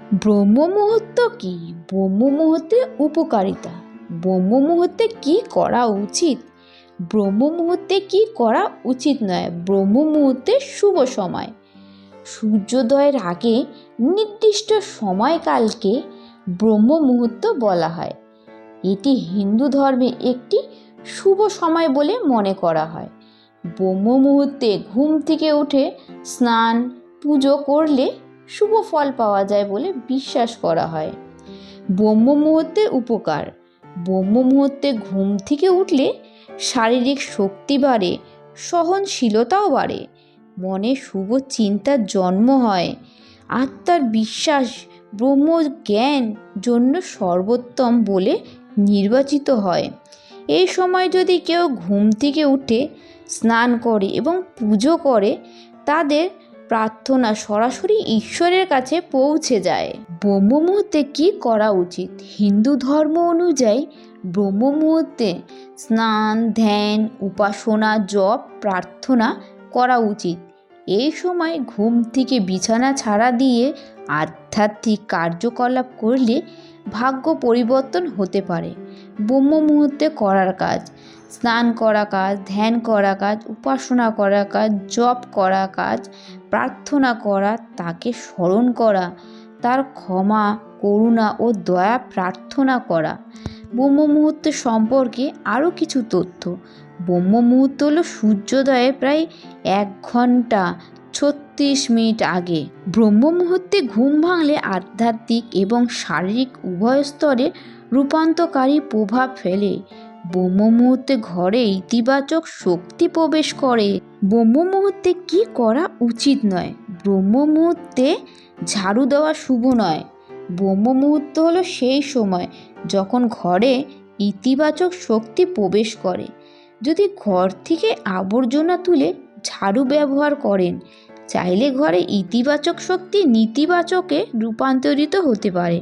ব্রহ্ম মুহূর্ত কি? ব্রহ্ম মুহূর্তের উপকারিতা। ব্রহ্ম মুহূর্তে কি করা উচিত? ব্রহ্ম মুহূর্তে কি করা উচিত নয়? ব্রহ্ম মুহূর্তে শুভ সময়। সূর্যোদয়ের আগে নির্দিষ্ট সময়কালকে ব্রহ্ম মুহূর্ত বলা হয়। এটি হিন্দু ধর্মে একটি শুভ সময় বলে মনে করা হয়। ব্রহ্ম মুহূর্তে ঘুম থেকে উঠে স্নান, পুজো করলে শুভ ফল পাওয়া যায় বলে বিশ্বাস করা হয়। ব্রহ্ম মুহূর্তের উপকার। ব্রহ্ম মুহূর্তে ঘুম থেকে উঠলে শারীরিক শক্তি বাড়ে, সহনশীলতাও বাড়ে। মনে শুভ চিন্তার জন্ম হয়। আত্মার বিশ্বাস, ব্রহ্ম জ্ঞান জন্য সর্বোত্তম বলে নির্বাচিত হয়। এই সময় যদি কেউ ঘুম থেকে উঠে স্নান করে এবং পুজো করে, তাদের প্রার্থনা সরাসরি ঈশ্বরের কাছে পৌঁছে যায়। ব্রহ্ম মুহূর্তে কী করা উচিত? হিন্দু ধর্ম অনুযায়ী ব্রহ্ম মুহূর্তে স্নান, ধ্যান, উপাসনা, জপ, প্রার্থনা করা উচিত। এই সময় ঘুম থেকে বিছানা ছাড়া দিয়ে আধ্যাত্মিক কার্যকলাপ করলে ভাগ্য পরিবর্তন হতে পারে। ব্রহ্ম মুহূর্তে করার কাজ, স্নান করা কাজ, ধ্যান করা কাজ, উপাসনা করা কাজ, জপ করা কাজ, প্রার্থনা করা, তাকে স্মরণ করা, তার ক্ষমা, করুণা ও দয়া প্রার্থনা করা। ব্রহ্ম মুহূর্ত সম্পর্কে আরও কিছু তথ্য। ব্রহ্ম মুহূর্ত হলো সূর্যোদয়ে প্রায় এক ঘণ্টা ছত্রিশ মিনিট আগে। ব্রহ্ম মুহূর্তে ঘুম ভাঙলে আধ্যাত্মিক এবং শারীরিক উভয় স্তরে রূপান্তকারী প্রভাব ফেলে। ব্রহ্ম মুহূর্তে ঘরে ইতিবাচক শক্তি প্রবেশ করে। ব্রহ্ম মুহূর্তে কী করা উচিত নয়? ব্রহ্ম মুহূর্তে ঝাড়ু দেওয়া শুভ নয়। ব্রহ্ম মুহূর্ত হলো সেই সময় যখন ঘরে ইতিবাচক শক্তি প্রবেশ করে। যদি ঘর থেকে আবর্জনা তুলে ঝাড়ু ব্যবহার করেন চাইলে ঘরে ইতিবাচক শক্তি নেতিবাচকে রূপান্তরিত হতে পারে।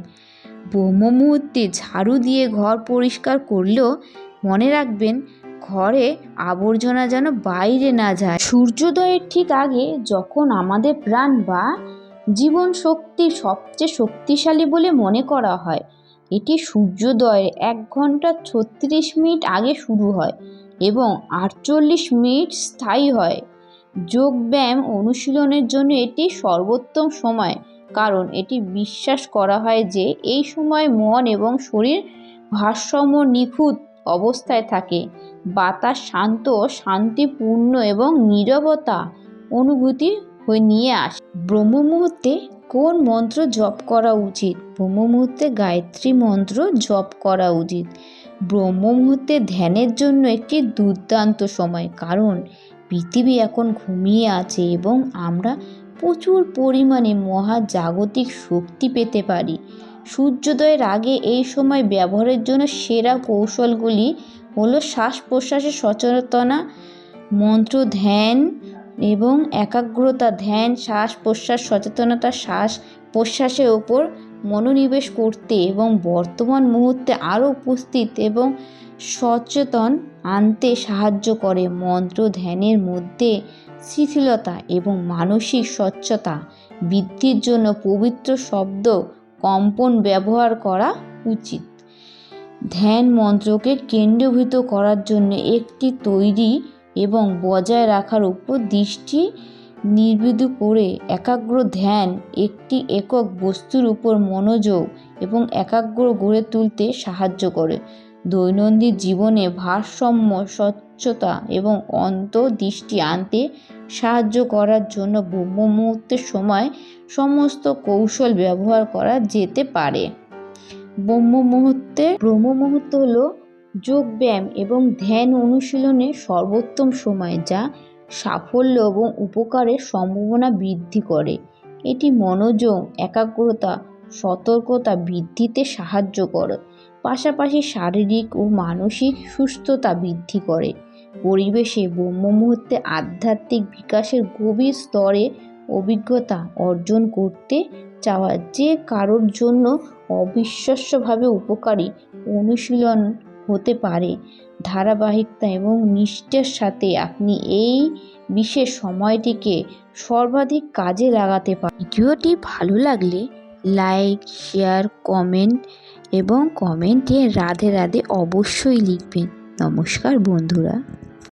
ব্রহ্ম মুহূর্তে ঝাড়ু দিয়ে ঘর পরিষ্কার করলেও মনে রাখবেন, ঘরে আবর্জনা যেন বাইরে না যায়। সূর্যোদয়ের ঠিক আগে যখন আমাদের প্রাণ বা জীবন শক্তি সবচেয়ে শক্তিশালী বলে মনে করা হয়, এটি সূর্যোদয়ের এক ঘণ্টা ছত্রিশ মিনিট আগে শুরু হয় এবং আটচল্লিশ মিনিট স্থায়ী হয়। যোগব্যায়াম অনুশীলনের জন্য এটি সর্বোত্তম সময়, কারণ এটি বিশ্বাস করা হয় যে এই সময় মন এবং শরীর ভারসাম্য নিখুঁত অবস্থায় থাকে। বাতাস শান্ত, শান্তিপূর্ণ এবং নীরবতা অনুভূতি হয়ে নিয়ে আসে। ব্রহ্ম মুহূর্তে কোন মন্ত্র জপ করা উচিত? ব্রহ্ম মুহূর্তে গায়ত্রী মন্ত্র জপ করা উচিত। ব্রহ্ম মুহূর্তে ধ্যানের জন্য একটি দুর্দান্ত সময়, কারণ পৃথিবী এখন ঘুমিয়ে আছে এবং আমরা প্রচুর পরিমাণে মহাজাগতিক শক্তি পেতে পারি। সূর্যোদয়ের আগে এই সময় ব্যবহারের জন্য সেরা কৌশলগুলি হলো শ্বাস প্রশ্বাসের সচেতনা মন্ত্র ধ্যান এবং একাগ্রতা ধ্যান শ্বাস প্রশ্বাস সচেতনতা শ্বাস প্রশ্বাসের ওপর মনোনিবেশ করতে এবং বর্তমান মুহূর্তে আরও উপস্থিত এবং সচেতন আনতে সাহায্য করে মন্ত্র ধ্যানের মধ্যে শিথিলতা এবং মানসিক স্বচ্ছতা, বৃদ্ধির জন্য পবিত্র শব্দ, কম্পন ব্যবহার করা উচিত। ধ্যান মন্ত্রকে কেন্দ্রভূত করার জন্য একটি তৈরি এবং বজায় রাখার উপর দৃষ্টি নির্বিদ করে একাগ্র ধ্যান একটি একক বস্তুর উপর মনোযোগ এবং একাগ্র গড়ে তুলতে সাহায্য করে। দৈনন্দিন জীবনে ভারসাম্য, স্বচ্ছতা এবং অন্তর্দৃষ্টি আনতে সাহায্য করার জন্য ব্রহ্ম মুহূর্তের সময় সমস্ত কৌশল ব্যবহার করা যেতে পারে। ব্রহ্ম মুহূর্তে, ব্রহ্ম মুহূর্ত হলো যোগব্যায়াম এবং ধ্যান অনুশীলনের সর্বোত্তম সময় যা সাফল্য এবং উপকারের সম্ভাবনা বৃদ্ধি করে। এটি মনোযোগ, একাগ্রতা, সতর্কতা বৃদ্ধিতে সাহায্য করে। পাশাপাশি শারীরিক ও মানসিক সুস্থতা বৃদ্ধি করে। পরিবেশে ব্রহ্ম মুহূর্তে আধ্যাত্মিক বিকাশের গভীর স্তরে অভিজ্ঞতা অর্জন করতে চাওয়া যে কারোর জন্য অবিশ্বাস্যভাবে উপকারী অনুশীলন হতে পারে। ধারাবাহিকতা এবং নিষ্ঠার সাথে আপনি এই বিশেষ সময়টিকে সর্বাধিক কাজে লাগাতে পারেন ভিডিওটি ভালো লাগলে লাইক, শেয়ার, কমেন্ট এবং কমেন্টে রাধে রাধে অবশ্যই লিখবেন। নমস্কার বন্ধুরা।